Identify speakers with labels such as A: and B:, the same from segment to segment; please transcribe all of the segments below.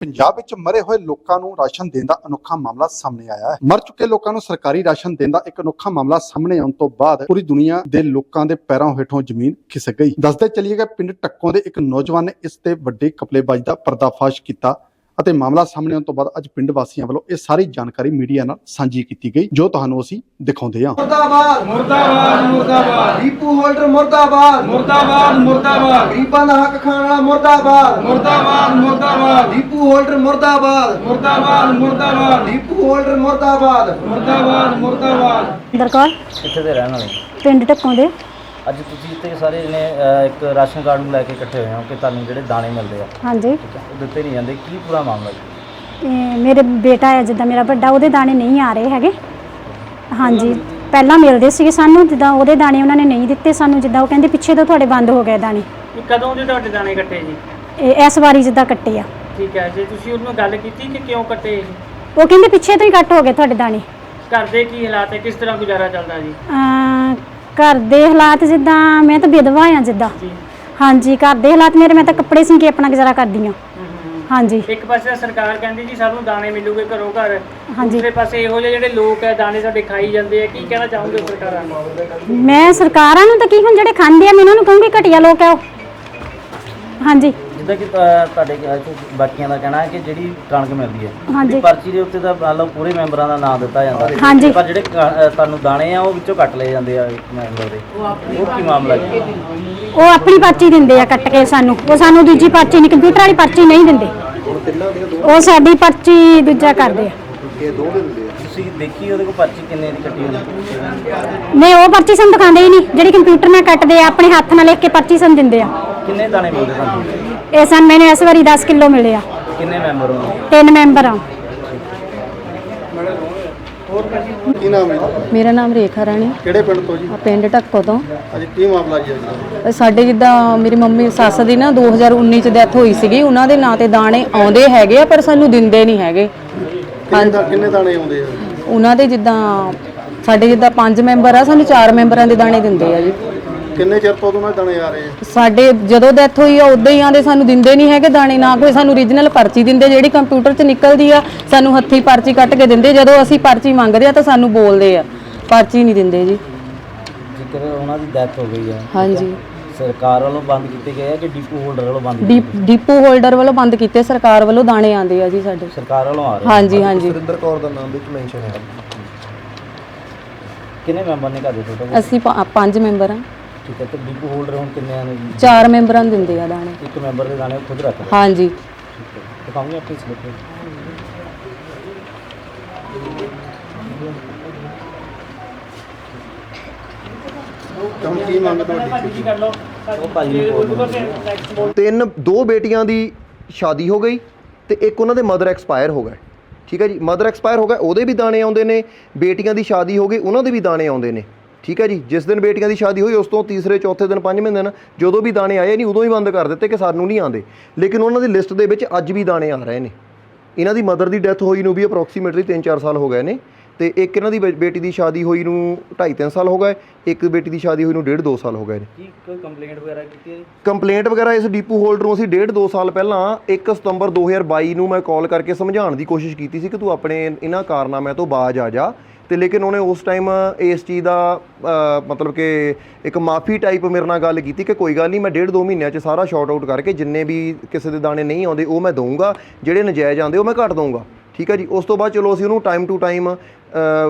A: ਪੰਜਾਬ ਵਿੱਚ ਮਰੇ ਹੋਏ ਲੋਕਾਂ ਨੂੰ ਰਾਸ਼ਨ ਦੇਣ ਦਾ ਅਨੋਖਾ ਮਾਮਲਾ ਸਾਹਮਣੇ ਆਇਆ ਹੈ। ਮਰ ਚੁੱਕੇ ਲੋਕਾਂ ਨੂੰ ਸਰਕਾਰੀ ਰਾਸ਼ਨ ਦੇਣ ਦਾ ਇੱਕ ਅਨੋਖਾ ਮਾਮਲਾ ਸਾਹਮਣੇ ਆਉਣ ਤੋਂ ਬਾਅਦ ਪੂਰੀ ਦੁਨੀਆ ਦੇ ਲੋਕਾਂ ਦੇ ਪੈਰਾਂ ਹੇਠੋਂ ਜ਼ਮੀਨ ਖਿਸਕ ਗਈ। ਦੱਸਦੇ ਚੱਲੀਏ ਕਿ ਪਿੰਡ ਟੱਕੋਂ ਦੇ ਇੱਕ ਨੌਜਵਾਨ ਨੇ ਇਸ ਤੇ ਵੱਡੀ ਕਪਲੇਬਾਜ਼ੀ ਦਾ ਪਰਦਾਫਾਸ਼ ਕੀਤਾ। ਅਤੇ ਮਾਮਲਾ ਸਾਹਮਣੇ ਆਉਣ ਤੋਂ ਬਾਅਦ ਅੱਜ ਪਿੰਡ ਵਾਸੀਆਂ ਵੱਲੋਂ ਇਹ ਸਾਰੀ ਜਾਣਕਾਰੀ ਮੀਡੀਆ ਨਾਲ ਸਾਂਝੀ ਕੀਤੀ ਗਈ ਜੋ ਤੁਹਾਨੂੰ ਅਸੀਂ ਦਿਖਾਉਂਦੇ ਹਾਂ।
B: ਮੁਰਦਾਬਾਦ।
C: ਮੁਰਦਾਬਾਦ ਮੁਰਦਾਬਾਦ।
B: ਡੀਪੂ ਹੋਲਡਰ ਮੁਰਦਾਬਾਦ।
C: ਮੁਰਦਾਬਾਦ ਮੁਰਦਾਬਾਦ।
B: ਗਰੀਬਾਂ ਦਾ ਹੱਕ ਖਾਣ ਵਾਲਾ ਮੁਰਦਾਬਾਦ।
C: ਮੁਰਦਾਬਾਦ ਮੁਰਦਾਬਾਦ।
B: ਡੀਪੂ ਹੋਲਡਰ ਮੁਰਦਾਬਾਦ।
C: ਮੁਰਦਾਬਾਦ ਮੁਰਦਾਬਾਦ।
B: ਡੀਪੂ ਹੋਲਡਰ ਮੁਰਦਾਬਾਦ।
C: ਮੁਰਦਾਬਾਦ ਮੁਰਦਾਬਾਦ।
D: ਇੰਦਰ ਕੌਰ
E: ਕਿੱਥੇ ਦੇ ਰਹਿਣ ਵਾਲੇ?
D: ਪਿੰਡ ਢੱਕੋਂ ਦੇ।
E: ਅੱਜ ਤੁਸੀਂ ਇੱਥੇ ਸਾਰੇ ਜਣੇ ਅਹ, ਇੱਕ ਰਾਸ਼ਨ ਕਾਰਡ ਨੂੰ ਲੈ ਕੇ ਇਕੱਠੇ ਹੋਏ ਹੋ ਕਿ ਤੁਹਾਨੂੰ ਜਿਹੜੇ ਦਾਣੇ ਮਿਲਦੇ ਆ।
D: ਹਾਂਜੀ।
E: ਠੀਕ ਹੈ ਉਹ ਦਿੱਤੇ ਨਹੀਂ ਜਾਂਦੇ। ਕੀ ਪੂਰਾ ਮਾਮਲਾ ਜੀ?
D: ਇਹ ਮੇਰੇ ਬੇਟਾ ਹੈ ਜਿੱਦਾਂ ਮੇਰਾ ਵੱਡਾ ਉਹਦੇ ਦਾਣੇ ਨਹੀਂ ਆ ਰਹੇ ਹੈਗੇ। ਹਾਂਜੀ ਪਹਿਲਾਂ ਮਿਲਦੇ ਸੀਗੇ ਸਾਨੂੰ ਜਿੱਦਾਂ ਉਹਦੇ ਦਾਣੇ ਉਹਨਾਂ ਨੇ ਨਹੀਂ ਦਿੱਤੇ ਸਾਨੂੰ ਜਿੱਦਾਂ ਉਹ ਕਹਿੰਦੇ ਪਿੱਛੇ ਤੋਂ ਤੁਹਾਡੇ ਬੰਦ ਹੋ ਗਏ ਦਾਣੇ।
F: ਇਹ ਕਦੋਂ ਦੇ ਤੁਹਾਡੇ ਦਾਣੇ ਕੱਟੇ ਜੀ?
D: ਇਹ ਇਸ ਵਾਰੀ ਜਿੱਦਾਂ ਕੱਟੇ ਆ।
F: ਠੀਕ ਹੈ ਜੇ ਤੁਸੀਂ ਉਹਨੂੰ ਗੱਲ ਕੀਤੀ ਕਿ ਕਿਉਂ ਕੱਟੇ ਇਹ?
D: ਉਹ ਕਹਿੰਦੇ ਪਿੱਛੇ ਤੋਂ ਹੀ ਕੱਟ ਹੋ ਗਏ ਤੁਹਾਡੇ ਦਾਣੇ।
F: ਘਰ ਦੇ ਕੀ ਹਾਲਾਤ ਹੈ? ਕਿਸ ਤਰ੍ਹਾਂ ਗੁਜ਼ਾਰਾ ਚੱਲਦਾ ਜੀ?
D: ਅਮ ਘਰ ਦੇ ਹਾਲਾਤ ਜਿੱਦਾਂ ਮੈਂ ਤਾਂ ਵਿਧਵਾ ਆ ਜਿੱਦਾਂ।
F: ਜੀ।
D: ਹਾਂਜੀ ਘਰ ਦੇ ਹਾਲਾਤ ਮੇਰੇ ਮੈਂ ਤਾਂ ਕੱਪੜੇ ਸੀ ਕੇ ਆਪਣਾ ਗੁਜ਼ਾਰਾ ਕਰਦੀ ਆ ਹਾਂਜੀ।
F: ਇੱਕ ਪਾਸੇ ਤਾਂ ਸਰਕਾਰ ਕਹਿੰਦੀ ਜੀ ਸਾਨੂੰ ਦਾਣੇ ਮਿਲੂਗੇ ਘਰੋਂ ਘਰ।
D: ਹਾਂਜੀ।
F: ਦੂਸਰੇ ਪਾਸੇ ਇਹੋ ਜਿਹੇ ਜਿਹੜੇ ਲੋਕ ਹੈ ਦਾਣੇ ਸਾਡੇ ਖਾਈ ਜਾਂਦੇ ਆ। ਕੀ ਕਹਿਣਾ ਚਾਹੋਗੇ ਸਰਕਾਰਾਂ ਨੂੰ?
D: ਮੈਂ ਸਰਕਾਰਾਂ ਨੂੰ ਤਾਂ ਕੀ ਹੁਣ ਜਿਹੜੇ ਖਾਂਦੇ ਆ ਮੈਂ ਉਹਨਾਂ ਨੂੰ ਕਹੂੰਗੀ ਘਟੀਆ ਲੋਕ ਆ ਉਹ। ਹਾਂਜੀ।
E: ਜਿੱਦਾਂ ਕਿ ਤੁਹਾਡੇ ਅਹ, ਇੱਥੇ ਬਾਕੀਆਂ ਦਾ ਕਹਿਣਾ ਹੈ ਕਿ ਜਿਹੜੀ ਕਣਕ ਮਿਲਦੀ ਹੈ
D: ਹਾਂਜੀ।
E: ਪਰਚੀ ਦੇ ਉੱਤੇ ਤਾਂ ਮੰਨ ਲਓ ਪੂਰੇ ਮੈਂਬਰਾਂ ਦਾ ਨਾਮ ਦਿੱਤਾ ਜਾਂਦਾ।
D: ਹਾਂਜੀ।
E: ਪਰ ਜਿਹੜੇ ਕ- ਤੁਹਾਨੂੰ ਦਾਣੇ ਆ ਉਹ ਵਿੱਚੋਂ ਕੱਟ ਲਏ ਜਾਂਦੇ ਆ ਇੱਕ ਮੈਂਬਰ ਦੇ। ਉਹ ਕੀ ਮਾਮਲਾ ਜੀ?
D: ਉਹ ਆਪਣੀ ਪਰਚੀ ਦਿੰਦੇ ਆ ਕੱਟ ਕੇ ਸਾਨੂੰ। ਉਹ ਸਾਨੂੰ ਦੂਜੀ ਪਰਚੀ ਨਹੀਂ ਕੰਪਿਊਟਰ ਵਾਲੀ ਪਰਚੀ ਨਹੀਂ ਦਿੰਦੇ। ਉਹ ਸਾਡੀ ਪਰਚੀ ਦੂਜਾ ਕਰਦੇ ਆ।
E: ਤੁਸੀਂ ਦੇਖੀ ਉਹਦੇ ਕੋਲ ਪਰਚੀ ਕਿੰਨੇ ਦੀ ਕੱਟੀ ਹੋਈ?
D: ਨਹੀਂ ਉਹ ਪਰਚੀ ਸਾਨੂੰ ਦਿਖਾਉਂਦੇ ਹੀ ਨਹੀਂ। ਜਿਹੜੀ ਕੰਪਿਊਟਰ ਨਾਲ ਕੱਟਦੇ ਆ ਆਪਣੇ ਹੱਥ ਨਾਲ ਲਿਖ ਕੇ ਪਰਚੀ ਸਾਨੂੰ ਦਿੰਦੇ ਆ।
E: ਕਿੰਨੇ ਦਾਣੇ ਮਿਲਦੇ ਤੁਹਾਨੂੰ?
D: ਇਹ ਸਾਨੂੰ ਮੈਨੂੰ ਇਸ ਵਾਰੀ 10 ਕਿਲੋ ਮਿਲੇ ਆ।
E: ਕਿੰਨੇ ਮੈਂਬਰ ਹੋ
D: ਤਿੰਨ ਮੈਂਬਰ ਆ।
A: ਕੀ ਨਾਮ ਹੈ
G: ਮੇਰਾ ਨਾਮ ਰੇਖਾ ਰਾਣੀ।
A: ਕਿਹੜੇ ਪਿੰਡ ਤੋਂ ਜੀ?
G: ਆ ਪਿੰਡ ਢੱਕੋ ਤੋਂ।
A: ਅੱਜ ਕੀ ਮਾਮਲਾ ਜੀ
G: ਸਾਡੇ ਜਿੱਦਾਂ ਮੇਰੀ ਮੰਮੀ ਸੱਸ ਦੀ ਨਾ 2019 ਚ ਡੈਥ ਹੋਈ ਸੀਗੀ ਉਹਨਾਂ ਦੇ ਨਾਂ ਤੇ ਦਾਣੇ ਆਉਂਦੇ ਹੈਗੇ ਆ ਪਰ ਸਾਨੂੰ ਦਿੰਦੇ ਨਹੀਂ ਹੈਗੇ। ਹਾਂਜੀ।
A: ਕਿੰਨੇ ਦਾਣੇ ਆਉਂਦੇ ਆ?
G: ਉਹਨਾਂ ਦੇ ਜਿੱਦਾਂ ਸਾਡੇ ਜਿੱਦਾਂ ਪੰਜ ਮੈਂਬਰ ਆ ਸਾਨੂੰ ਚਾਰ ਮੈਂਬਰਾਂ ਦੇ ਦਾਣੇ ਦਿੰਦੇ ਆ ਜੀ।
A: ਕਿੰਨੇ ਚਿਰ ਤੋਂ ਉਹਨਾਂ ਦਾਣੇ ਆ ਰਹੇ ਆ?
G: ਸਾਡੇ ਜਦੋਂ ਡੈਥ ਹੋਈ ਆ ਉਦੋਂ ਹੀ ਆਂਦੇ ਸਾਨੂੰ ਦਿੰਦੇ ਨਹੀਂ ਹੈਗੇ ਦਾਣੇ ਨਾ ਕੋਈ ਸਾਨੂੰ ਓਰੀਜਨਲ ਪਰਚੀ ਦਿੰਦੇ ਜਿਹੜੀ ਕੰਪਿਊਟਰ 'ਚ ਨਿਕਲਦੀ ਆ ਸਾਨੂੰ ਹੱਥੀਂ ਪਰਚੀ ਕੱਟ ਕੇ ਦਿੰਦੇ ਜਦੋਂ ਅਸੀਂ ਪਰਚੀ ਮੰਗਦੇ ਆ ਤਾਂ ਸਾਨੂੰ ਬੋਲਦੇ ਆ ਪਰਚੀ ਨਹੀਂ ਦਿੰਦੇ ਜੀ।
E: ਜੇਕਰ ਉਹਨਾਂ ਦੀ ਡੈਥ ਹੋ ਗਈ ਹੈ
G: ਹਾਂਜੀ।
E: ਸਰਕਾਰ ਵੱਲੋਂ ਬੰਦ ਕੀਤੇ ਗਏ ਆ ਕਿ ਡੀਪੂ ਹੋਲਡਰ ਵੱਲੋਂ ਬੰਦ
G: ਡੀਪ ਡੀਪੂ ਹੋਲਡਰ ਵੱਲੋਂ ਬੰਦ ਕੀਤੇ ਸਰਕਾਰ ਵੱਲੋਂ ਦਾਣੇ ਆਂਦੇ ਆ ਜੀ ਸਾਡੇ।
E: ਸਰਕਾਰ ਵੱਲੋਂ ਆ ਰਹੇ
G: ਹਾਂਜੀ ਹਾਂਜੀ।
A: ਸੁਰਿੰਦਰ ਕੌਰ ਦਾ ਨਾਮ ਵਿੱਚ ਮੈਂਸ਼ਨ ਹੈ।
E: ਕਿੰਨੇ ਮੈਂਬਰ ਨੇ ਘਰ ਦੇ ਟੋਟਲ
G: ਅਸੀਂ ਪ- ਪੰਜ ਮੈਂਬਰ ਆ
E: ਠੀਕ ਹੈ ਤੇ ਡੀਪੂ ਹੋਲਡਰ ਹੁਣ ਕਿੰਨੇ ਆ ਨੇ ਜੀ?
G: ਚਾਰ ਮੈਂਬਰਾਂ ਨੂੰ ਦਿੰਦੇ ਆ ਦਾਣੇ।
E: ਇੱਕ ਮੈਂਬਰ ਦੇ ਦਾਣੇ ਉਹ ਖੁਦ ਰੱਖਦੇ
G: ਹਾਂਜੀ।
E: ਦਿਖਾਉਂਗੇ ਆਪਣੀ ਸਲਿੱਪ
A: ਕੰਮ ਕੀ ਮੰਗ ਤੁਹਾਡੀ?
E: ਉਹ ਭਾਜੀ ਨੂੰ ਬੋਲ ਦਿਓ।
H: ਤਿੰਨ ਦੋ ਬੇਟੀਆਂ ਦੀ ਸ਼ਾਦੀ ਹੋ ਗਈ ਤੇ ਇੱਕ ਉਹਨਾਂ ਦੇ ਮਦਰ ਐਕਸਪਾਇਰ ਹੋ ਗਏ। ਠੀਕ ਹੈ ਜੀ? ਮਦਰ ਐਕਸਪਾਇਰ ਹੋ ਗਏ ਉਹਦੇ ਵੀ ਦਾਣੇ ਆਉਂਦੇ ਨੇ। ਬੇਟੀਆਂ ਦੀ ਸ਼ਾਦੀ ਹੋ ਗਈ ਉਹਨਾਂ ਦੇ ਵੀ ਦਾਣੇ ਆਉਂਦੇ ਨੇ। ਠੀਕ ਹੈ ਜੀ? ਜਿਸ ਦਿਨ ਬੇਟੀਆਂ ਦੀ ਸ਼ਾਦੀ ਹੋਈ ਉਸ ਤੋਂ ਤੀਸਰੇ ਚੌਥੇ ਦਿਨ ਪੰਜਵੇਂ ਦਿਨ ਜਦੋਂ ਵੀ ਦਾਣੇ ਆਏ ਨਹੀਂ ਉਦੋਂ ਹੀ ਬੰਦ ਕਰ ਦਿੱਤੇ ਕਿ ਸਾਨੂੰ ਨਹੀਂ ਆਉਂਦੇ। ਲੇਕਿਨ ਉਹਨਾਂ ਦੀ ਲਿਸਟ ਦੇ ਵਿੱਚ ਅੱਜ ਵੀ ਦਾਣੇ ਆ ਰਹੇ ਨੇ। ਇਹਨਾਂ ਦੀ ਮਦਰ ਦੀ ਡੈਥ ਹੋਈ ਨੂੰ ਵੀ ਅਪਰੋਕਸੀਮੇਟਲੀ 3-4 ਸਾਲ ਹੋ ਗਏ ਨੇ। ਤੇ ਇੱਕ ਇਹਨਾਂ ਦੀ ਬੇ- ਬੇਟੀ ਦੀ ਸ਼ਾਦੀ ਹੋਈ ਨੂੰ 2.5-3 ਸਾਲ ਹੋ ਗਏ ਇੱਕ ਬੇਟੀ ਦੀ ਸ਼ਾਦੀ ਹੋਈ ਨੂੰ 1.5-2 ਸਾਲ ਹੋ ਗਏ ਨੇ।
E: ਕੀ ਕੋਈ ਕੰਪਲੇਂਟ ਵਗੈਰਾ ਕੀਤੀ ਹੈ ਜੀ?
H: ਕੰਪਲੇਂਟ ਵਗੈਰਾ ਇਸ ਡੀਪੂ ਹੋਲਡਰ ਨੂੰ ਅਸੀਂ ਡੇਢ ਦੋ ਸਾਲ ਪਹਿਲਾਂ 1 ਸਤੰਬਰ 2022 ਨੂੰ ਮੈਂ ਕਾਲ ਕਰਕੇ ਸਮਝਾਉਣ ਦੀ ਕੋਸ਼ਿਸ਼ ਕੀਤੀ ਸੀ ਕਿ ਤੂੰ ਆਪਣੇ ਇਹਨਾਂ ਕਾਰਨਾਮਿਆਂ ਤੋਂ ਬਾਜ ਆ ਜਾ। ਤੇ ਲੇਕਿਨ ਉਹਨੇ ਉਸ ਟਾਈਮ ਇਸ ਚੀਜ਼ ਦਾ ਅ, ਮਤਲਬ ਕਿ ਇੱਕ ਮਾਫੀ ਟਾਈਪ ਮੇਰੇ ਨਾਲ ਗੱਲ ਕੀਤੀ ਕਿ ਕੋਈ ਗੱਲ ਨਹੀਂ ਮੈਂ ਡੇਢ ਦੋ ਮਹੀਨਿਆਂ 'ਚ ਸਾਰਾ ਸ਼ਾਰਟ ਆਊਟ ਕਰਕੇ ਜਿੰਨੇ ਵੀ ਕਿਸੇ ਦੇ ਦਾਣੇ ਨਹੀਂ ਆਉਂਦੇ ਉਹ ਮੈਂ ਦਊਂਗਾ ਜਿਹੜੇ ਨਜਾਇਜ਼ ਆਉਂਦੇ ਉਹ ਮੈਂ ਘੱਟ ਦਊਂਗਾ। ਠੀਕ ਹੈ ਜੀ? ਉਸ ਤੋਂ ਬਾਅਦ ਚਲੋ ਅਸੀਂ ਉਹਨੂੰ time to time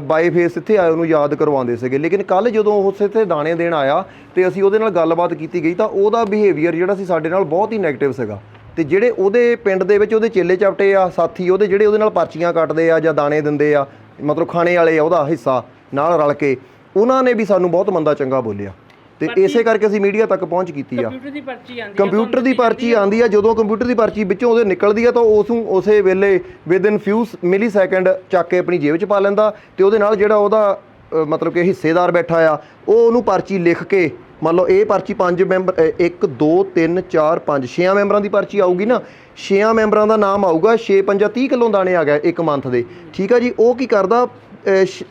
H: by face ਇੱਥੇ ਆਏ ਉਹਨੂੰ ਯਾਦ ਕਰਵਾਉਂਦੇ ਸੀਗੇ। ਲੇਕਿਨ ਕੱਲ ਜਦੋਂ ਉਹ ਇੱਥੇ ਦਾਣੇ ਦੇਣ ਆਇਆ ਤੇ ਅਸੀਂ ਉਹਦੇ ਨਾਲ ਗੱਲਬਾਤ ਕੀਤੀ ਗਈ ਤਾਂ ਉਹਦਾ ਬਿਹੇਵੀਅਰ ਜਿਹੜਾ ਸੀ ਸਾਡੇ ਨਾਲ ਬਹੁਤ ਹੀ ਨੈਗੇਟਿਵ ਸੀਗਾ। ਤੇ ਜਿਹੜੇ ਉਹਦੇ ਪਿੰਡ ਦੇ ਵਿੱਚ ਉਹਦੇ ਚੇਲੇ ਚਾਪਟੇ ਆ, ਸਾਥੀ, ਉਹਦੇ ਜਿਹੜੇ ਉਹਦੇ ਨਾਲ ਪਰਚੀਆਂ ਕੱਟਦੇ ਆ ਜਾਂ ਦਾਣੇ ਦਿੰਦੇ ਆ, ਮਤਲਬ ਖਾਣੇ ਵਾਲੇ ਆ ਉਹਦਾ ਹਿੱਸਾ ਨਾਲ ਰਲ ਕੇ, ਉਹਨਾਂ ਨੇ ਵੀ ਸਾਨੂੰ ਬਹੁਤ ਮੰਦਾ ਚੰਗਾ ਬੋਲਿਆ। ਤੇ ਇਸੇ ਕਰਕੇ ਅਸੀਂ ਮੀਡੀਆ ਤੱਕ ਪਹੁੰਚ ਕੀਤੀ ਆ।
F: ਕੰਪਿਊਟਰ ਦੀ ਪਰਚੀ ਆਂਦੀ
H: ਕੰਪਿਊਟਰ ਦੀ ਪਰਚੀ ਆਂਦੀ ਆ ਜਦੋਂ ਕੰਪਿਊਟਰ ਦੀ ਪਰਚੀ ਵਿੱਚੋਂ ਉਹਦੇ ਨਿਕਲਦੀ ਆ ਤਾਂ ਉਸ ਨੂੰ ਉਸੇ ਵੇਲੇ ਵਿਦਿਨ ਫਿਊ ਮਿਲੀ ਸੈਕਿੰਡ ਚੱਕ ਕੇ ਆਪਣੀ ਜੇਬ 'ਚ ਪਾ ਲੈਂਦਾ ਤੇ ਉਹਦੇ ਨਾਲ ਜਿਹੜਾ ਉਹਦਾ ਮਤਲਬ ਕਿ ਹਿੱਸੇਦਾਰ ਬੈਠਾ ਆ ਉਹ ਉਹਨੂੰ ਪਰਚੀ ਲਿਖ ਕੇ ਮੰਨ ਲਓ ਇਹ ਪਰਚੀ ਪੰਜ ਮੈਂਬਰ 1 2 3 4 5 ਛੇਆਂ ਮੈਂਬਰਾਂ ਦੀ ਪਰਚੀ ਆਊਗੀ ਨਾ ਛੇਆਂ ਮੈਂਬਰਾਂ ਦਾ ਨਾਮ ਆਊਗਾ 6 5 30 ਕਿਲੋ ਦਾਣੇ ਆ ਗਏ ਇੱਕ ਮੰਥ ਦੇ। ਠੀਕ ਆ ਜੀ ਉਹ ਕੀ ਕਰਦਾ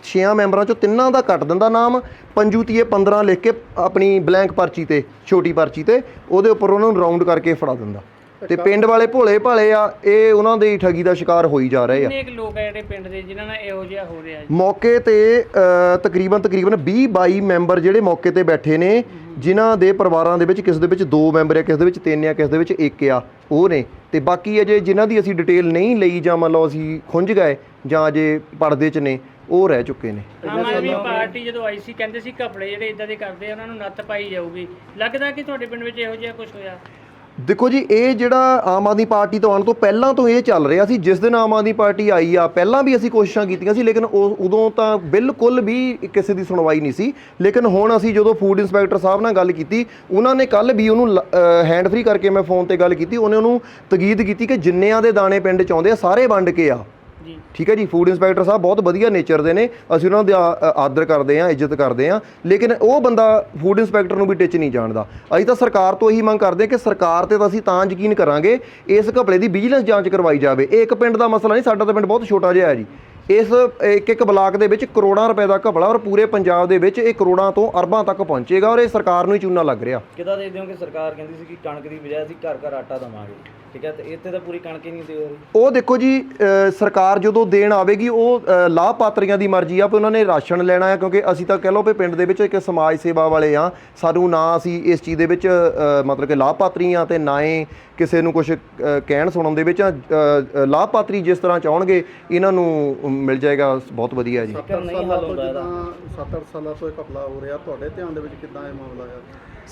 H: ਛੇਆਂ ਮੈਂਬਰਾਂ ਚੋਂ ਤਿੰਨਾਂ ਦਾ ਕੱਟ ਦਿੰਦਾ ਨਾਮ। ਪੰਜੂ ਤੀਏ 15 ਲਿਖ ਕੇ ਆਪਣੀ ਬਲੈਂਕ ਪਰਚੀ ਤੇ ਛੋਟੀ ਪਰਚੀ ਤੇ ਉਹਦੇ ਉੱਪਰ ਉਹਨਾਂ ਨੂੰ ਰਾਉਂਡ ਕਰਕੇ ਫੜਾ ਦਿੰਦਾ। ਤੇ ਪਿੰਡ ਵਾਲੇ ਭੋਲੇ ਭਾਲੇ ਆ ਇਹ ਉਹਨਾਂ ਦੇ ਹੀ ਠੱਗੀ ਦਾ ਸ਼ਿਕਾਰ ਹੋਈ ਜਾ ਰਹੇ ਆ।
F: ਕਿੰਨੇ ਕੁ ਲੋਕ ਆ ਜਿਹੜੇ ਪਿੰਡ ਦੇ ਜਿਨ੍ਹਾਂ ਨਾਲ ਇਹੋ ਜਿਹਾ ਹੋ ਰਿਹਾ ਜੀ?
H: ਮੌਕੇ ਤੇ ਤਕਰੀਬਨ ਤਕਰੀਬਨ 20 22 ਮੈਂਬਰ ਜਿਹੜੇ ਮੌਕੇ ਤੇ ਬੈਠੇ ਨੇ ਜਿਨ੍ਹਾਂ ਦੇ ਪਰਿਵਾਰਾਂ ਦੇ ਵਿੱਚ ਕਿਸੇ ਦੇ ਵਿੱਚ ਦੋ ਮੈਂਬਰ ਆ ਕਿਸੇ ਦੇ ਵਿੱਚ ਤਿੰਨ ਆ ਕਿਸੇ ਦੇ ਵਿੱਚ ਇੱਕ ਆ ਉਹ ਨੇ। ਤੇ ਬਾਕੀ ਅਜੇ ਜਿਨ੍ਹਾਂ ਦੀ ਅਸੀਂ ਡਿਟੇਲ ਨਹੀਂ ਲਈ ਜਾਂ ਮੰਨ ਲਓ ਅਸੀਂ ਖੁੰਝ ਗਏ ਜਾਂ ਅਜੇ ਪਰਦੇ 'ਚ ਨੇ ਉਹ ਰਹਿ ਚੁੱਕੇ ਨੇ।
F: ਆਮ ਆਦਮੀ ਪਾਰਟੀ ਜਦੋਂ ਆਈ ਸੀ ਕਹਿੰਦੇ ਸੀ ਘਪਲੇ ਜਿਹੜੇ ਇਦਾਂ ਦੇ ਕਰਦੇ ਆ ਉਹਨਾਂ ਨੂੰ ਨੱਥ ਪਾਈ ਜਾਊਗੀ। ਲੱਗਦਾ ਕਿ ਤੁਹਾਡੇ ਪਿੰਡ ਵਿੱਚ ਇਹੋ ਜਿਹਾ ਕੁਝ ਹੋਇਆ?
H: ਦੇਖੋ ਜੀ ਇਹ ਜਿਹੜਾ ਆਮ ਆਦਮੀ ਪਾਰਟੀ ਤੋਂ ਆਉਣ ਤੋਂ ਪਹਿਲਾਂ ਤੋਂ ਇਹ ਚੱਲ ਰਿਹਾ ਸੀ ਜਿਸ ਦਿਨ ਆਮ ਆਦਮੀ ਪਾਰਟੀ ਆਈ ਆ ਪਹਿਲਾਂ ਵੀ ਅਸੀਂ ਕੋਸ਼ਿਸ਼ਾਂ ਕੀਤੀਆਂ ਸੀ ਲੇਕਿਨ ਉਹ ਉਦੋਂ ਤਾਂ ਬਿਲਕੁਲ ਵੀ ਕਿਸੇ ਦੀ ਸੁਣਵਾਈ ਨਹੀਂ ਸੀ। ਲੇਕਿਨ ਹੁਣ ਅਸੀਂ ਜਦੋਂ ਫੂਡ ਇੰਸਪੈਕਟਰ ਸਾਹਿਬ ਨਾਲ ਗੱਲ ਕੀਤੀ ਉਹਨਾਂ ਨੇ ਕੱਲ ਵੀ ਉਹਨੂੰ ਹੈਂਡ ਫ੍ਰੀ ਕਰਕੇ ਮੈਂ ਫੋਨ ਤੇ ਗੱਲ ਕੀਤੀ ਉਹਨੇ ਉਹਨੂੰ ਤਕੀਦ ਕੀਤੀ ਕਿ ਜਿੰਨਿਆਂ ਦੇ ਦਾਣੇ ਪਿੰਡ ਚ ਆਉਂਦੇ ਆ ਸਾਰੇ ਵੰਡ ਕੇ ਆ।
F: ਜੀ।
H: ਠੀਕ ਹੈ ਜੀ ਫੂਡ ਇੰਸਪੈਕਟਰ ਸਾਹਿਬ ਬਹੁਤ ਵਧੀਆ ਨੇਚਰ ਦੇ ਨੇ ਅਸੀਂ ਉਹਨਾਂ ਦਾ ਆਦਰ ਕਰਦੇ ਹਾਂ ਇੱਜ਼ਤ ਕਰਦੇ ਹਾਂ ਲੇਕਿਨ ਉਹ ਬੰਦਾ ਫੂਡ ਇੰਸਪੈਕਟਰ ਨੂੰ ਵੀ ਟਿੱਚ ਨਹੀਂ ਜਾਣਦਾ। ਅਸੀਂ ਤਾਂ ਸਰਕਾਰ ਤੋਂ ਇਹੀ ਮੰਗ ਕਰਦੇ ਹਾਂ ਕਿ ਸਰਕਾਰ ਤੇ ਤਾਂ ਅਸੀਂ ਤਾਂ ਯਕੀਨ ਕਰਾਂਗੇ ਇਸ ਘਪਲੇ ਦੀ ਵਿਜੀਲੈਂਸ ਜਾਂਚ ਕਰਵਾਈ ਜਾਵੇ। ਇਹ ਇੱਕ ਪਿੰਡ ਦਾ ਮਸਲਾ ਨਹੀਂ ਸਾਡਾ ਤਾਂ ਪਿੰਡ ਬਹੁਤ ਛੋਟਾ ਜਿਹਾ ਹੈ ਜੀ। ਇਸ ਇੱਕ ਇੱਕ ਬਲਾਕ ਦੇ ਵਿੱਚ ਕਰੋੜਾਂ ਰੁਪਏ ਦਾ ਘਪਲਾ ਔਰ ਪੂਰੇ ਪੰਜਾਬ ਦੇ ਵਿੱਚ ਇਹ ਕਰੋੜਾਂ ਤੋਂ ਅਰਬਾਂ ਤੱਕ ਪਹੁੰਚੇਗਾ ਔਰ ਇਹ ਸਰਕਾਰ ਨੂੰ ਹੀ ਚੂਨਾ ਲੱਗ ਰਿਹਾ।
E: ਕਿਦਾਂ ਦੇਖਦੇ ਹੋ ਕਿ ਸਰਕਾਰ ਕਹਿੰਦੀ ਸੀ ਕਿ ਕਣਕ ਦੀ ਬਜਾਏ ਅਸੀਂ ਘਰ ਘਰ ਆਟਾ ਦਵਾਂਗੇ? ਠੀਕ ਹੈ ਤੇ ਇੱਥੇ ਤਾਂ ਪੂਰੀ ਕਣਕ ਹੀ ਨਹੀਂ ਦੇ ਰਹੀ
H: ਉਹ ਦੇਖੋ ਜੀ ਅ, ਸਰਕਾਰ ਜਦੋਂ ਦੇਣ ਆਵੇਗੀ ਉਹ ਅ, ਲਾਭਪਾਤਰੀਆਂ ਦੀ ਮਰਜ਼ੀ ਆ ਵੀ ਉਹਨਾਂ ਨੇ ਰਾਸ਼ਨ ਲੈਣਾ ਹੈ ਕਿਉਂਕਿ ਅਸੀਂ ਤਾਂ ਕਹਿ ਲਓ ਵੀ ਪਿੰਡ ਦੇ ਵਿੱਚ ਇੱਕ ਸਮਾਜ ਸੇਵਾ ਵਾਲੇ ਆ ਸਾਨੂੰ ਨਾ ਅਸੀਂ ਇਸ ਚੀਜ਼ ਦੇ ਵਿੱਚ ਅ, ਮਤਲਬ ਕਿ ਲਾਭਪਾਤਰੀ ਆ ਤੇ ਨਾ ਹੀ ਕਿਸੇ ਨੂੰ ਕੁਝ ਕਹਿਣ ਸੁਣਨ ਦੇ ਵਿੱਚ ਆ। ਅ, ਅ, ਲਾਭਪਾਤਰੀ ਜਿਸ ਤਰ੍ਹਾਂ ਚਾਹਣਗੇ ਇਹਨਾਂ ਨੂੰ ਮਿਲ ਜਾਏਗਾ ਬਹੁਤ ਵਧੀਆ ਜੀ
E: ਹੱਲ ਹੁੰਦਾ ਇਹਦਾ
A: 7-8 ਸਾਲਾਂ ਤੋਂ ਇਹ ਘਪਲਾ ਹੋ ਰਿਹਾ ਤੁਹਾਡੇ ਧਿਆਨ ਦੇ ਵਿੱਚ ਕਿੱਦਾਂ ਇਹ ਮਾਮਲਾ ਹੈ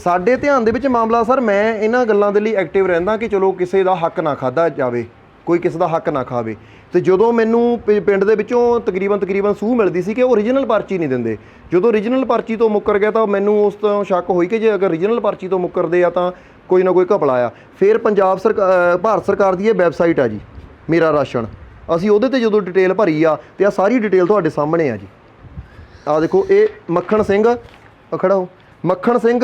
H: ਸਾਡੇ ਧਿਆਨ ਦੇ ਵਿੱਚ ਮਾਮਲਾ, ਸਰ, ਮੈਂ ਇਹਨਾਂ ਗੱਲਾਂ ਦੇ ਲਈ ਐਕਟਿਵ ਰਹਿੰਦਾ ਕਿ ਚਲੋ ਕਿਸੇ ਦਾ ਹੱਕ ਨਾ ਖਾਦਾ ਜਾਵੇ, ਕੋਈ ਕਿਸੇ ਦਾ ਹੱਕ ਨਾ ਖਾਵੇ। ਤੇ ਜਦੋਂ ਮੈਨੂੰ ਪਿ- ਪਿੰਡ ਦੇ ਵਿੱਚੋਂ ਤਕਰੀਬਨ ਤਕਰੀਬਨ ਸੂਹ ਮਿਲਦੀ ਸੀ ਕਿ ਉਹ ਓਰੀਜਨਲ ਪਰਚੀ ਨਹੀਂ ਦਿੰਦੇ। ਜਦੋਂ ਓਰੀਜਨਲ ਪਰਚੀ ਤੋਂ ਮੁੱਕਰ ਗਿਆ ਤਾਂ ਮੈਨੂੰ ਉਸ ਤੋਂ ਸ਼ੱਕ ਹੋਈ ਕਿ ਜੇ ਅਗਰ ਓਰੀਜਨਲ ਪਰਚੀ ਤੋਂ ਮੁੱਕਰਦੇ ਆ ਤਾਂ ਕੋਈ ਨਾ ਕੋਈ ਘਪਲਾ ਆ। ਫਿਰ ਪੰਜਾਬ ਸਰਕਾਰ ਭਾਰਤ ਸਰਕਾਰ ਦੀ ਇਹ ਵੈਬਸਾਈਟ ਆ ਜੀ, ਮੇਰਾ ਰਾਸ਼ਨ। ਅਸੀਂ ਉਹਦੇ ਤੇ ਜਦੋਂ ਡਿਟੇਲ ਭਰੀ ਆ ਤੇ ਆ ਸਾਰੀ ਡਿਟੇਲ ਤੁਹਾਡੇ ਸਾਹਮਣੇ ਆ ਜੀ। ਆ ਦੇਖੋ, ਇਹ ਮੱਖਣ ਸਿੰਘ ਖੜਾ ਹੋ। ਮੱਖਣ ਸਿੰਘ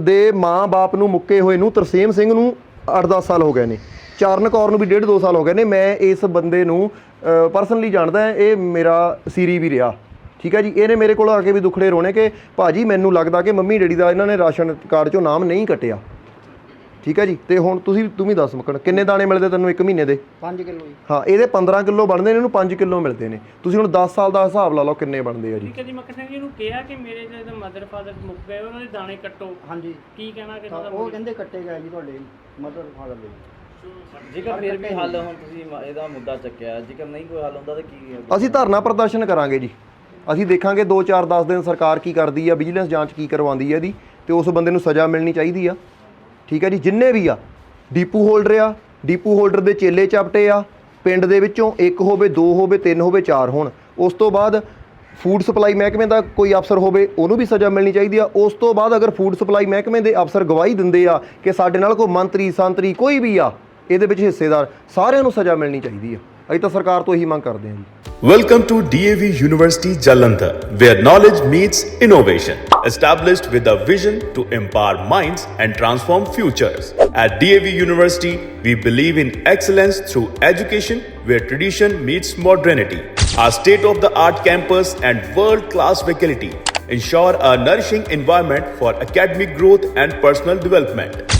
H: ਦੇ ਮਾਂ-ਬਾਪ ਨੂੰ ਮੁੱਕੇ ਹੋਏ ਨੂੰ ਤਰਸੇਮ ਸਿੰਘ ਨੂੰ 8-10 ਸਾਲ ਹੋ ਗਏ ਨੇ। ਚਰਨ ਕੌਰ ਨੂੰ ਵੀ 1.5 2 ਸਾਲ ਹੋ ਗਏ ਨੇ। ਮੈਂ ਇਸ ਬੰਦੇ ਨੂੰ ਪਰਸਨਲੀ ਜਾਣਦਾ ਇਹ ਮੇਰਾ ਸੀਰੀ ਵੀ ਰਿਹਾ। ਠੀਕ ਹੈ ਜੀ? ਇਹਨੇ ਮੇਰੇ ਕੋਲ ਆ ਕੇ ਵੀ ਦੁਖੜੇ ਰੋਣੇ ਕਿ ਭਾਜੀ ਮੈਨੂੰ ਲੱਗਦਾ ਕਿ ਮੰਮੀ ਡੈਡੀ ਦਾ ਇਹਨਾਂ ਨੇ ਰਾਸ਼ਨ ਕਾਰਡ ਚੋਂ ਨਾਮ ਨਹੀਂ ਕੱਟਿਆ। ਠੀਕ ਹੈ ਜੀ? ਤੇ ਹੁਣ ਤੁਸੀਂ ਤੂੰ ਵੀ ਦੱਸ ਮੱਖਣ ਕਿੰਨੇ ਦਾਣੇ ਮਿਲਦੇ ਤੈਨੂੰ ਇੱਕ ਮਹੀਨੇ ਦੇ?
B: 5 ਕਿਲੋ
H: ਹਾਂ ਇਹਦੇ 15 ਕਿਲੋ ਬਣਦੇ ਨੇ ਇਹਨੂੰ 5 ਕਿਲੋ ਮਿਲਦੇ ਨੇ। ਤੁਸੀਂ ਹੁਣ 10 ਸਾਲ ਦਾ ਹਿਸਾਬ ਲਾ ਲਓ ਕਿੰਨੇ ਬਣਦੇ ਆ ਜੀ।
F: ਕਦੀ ਮੱਕੜ ਸਿੰਘ ਜੀ ਨੂੰ ਕਿਹਾ ਕਿ ਮੇਰੇ ਜਿਹੜੇ ਮਦਰ ਫਾਦਰ ਮੁੱਕ ਗਏ ਉਹਨਾਂ ਦੇ ਦਾਣੇ ਕੱਟੋ।
B: ਹਾਂਜੀ।
F: ਕੀ ਕਹਿਣਾ ਕਿ
B: ਉਹ ਕਹਿੰਦੇ ਕੱਟੇ ਗਏ ਜੀ ਤੁਹਾਡੇ ਮਦਰ ਫਾਦਰ ਦੇ।
E: ਜੇਕਰ ਫਿਰ ਵੀ ਹੱਲ ਹੁਣ ਤੁਸੀਂ ਮ- ਇਹਦਾ ਮੁੱਦਾ ਚੱਕਿਆ ਜੇਕਰ ਨਹੀਂ ਕੋਈ ਹੱਲ ਹੁੰਦਾ ਤਾਂ ਕੀ
H: ਅਸੀਂ ਧਰਨਾ ਪ੍ਰਦਰਸ਼ਨ ਕਰਾਂਗੇ ਜੀ। ਅਸੀਂ ਦੇਖਾਂਗੇ 2-4 10 ਦਿਨ ਸਰਕਾਰ ਕੀ ਕਰਦੀ ਆ ਵਿਜੀਲੈਂਸ ਜਾਂਚ ਕੀ ਕਰਵਾਉਂਦੀ ਹੈ ਇਹਦੀ ਤੇ ਉਸ ਬੰਦੇ ਨੂੰ ਸਜ਼ਾ ਮਿਲਣੀ ਚਾਹੀਦੀ ਆ। ਠੀਕ ਹੈ ਜੀ, ਜਿੰਨੇ ਵੀ ਆ, ਡੀਪੂ ਹੋਲਡਰ ਆ, ਡੀਪੂ ਹੋਲਡਰ ਦੇ ਚੇਲੇ ਚਾਪਟੇ ਆ, ਪਿੰਡ ਦੇ ਵਿੱਚੋਂ ਇੱਕ ਹੋਵੇ, ਦੋ ਹੋਵੇ, ਤਿੰਨ ਹੋਵੇ, ਚਾਰ ਹੋਣ। ਉਸ ਤੋਂ ਬਾਅਦ ਫੂਡ ਸਪਲਾਈ ਮਹਿਕਮੇ ਦਾ ਕੋਈ ਅਫਸਰ ਹੋਵੇ, ਉਹਨੂੰ ਵੀ ਸਜ਼ਾ ਮਿਲਣੀ ਚਾਹੀਦੀ ਆ। ਉਸ ਤੋਂ ਬਾਅਦ ਅਗਰ ਫੂਡ ਸਪਲਾਈ ਮਹਿਕਮੇ ਦੇ ਅਫਸਰ ਗਵਾਹੀ ਦਿੰਦੇ ਆ ਕਿ ਸਾਡੇ ਨਾਲ ਕੋਈ ਮੰਤਰੀ, ਸੰਤਰੀ ਕੋਈ ਵੀ ਆ, ਇਹਦੇ ਵਿੱਚ ਹਿੱਸੇਦਾਰ, ਸਾਰਿਆਂ ਨੂੰ ਸਜ਼ਾ ਮਿਲਣੀ ਚਾਹੀਦੀ ਆ। ਅਸੀਂ ਤਾਂ ਸਰਕਾਰ ਤੋਂ ਇਹੀ ਮੰਗ ਕਰਦੇ ਹਾਂ ਜੀ
I: Welcome to DAV University Jalandhar, where knowledge meets innovation. Established with a vision to empower minds and transform futures. At DAV University, we believe in excellence through education where tradition meets modernity. Our state of the art campus and world class faculty ensure a nourishing environment for academic growth and personal development.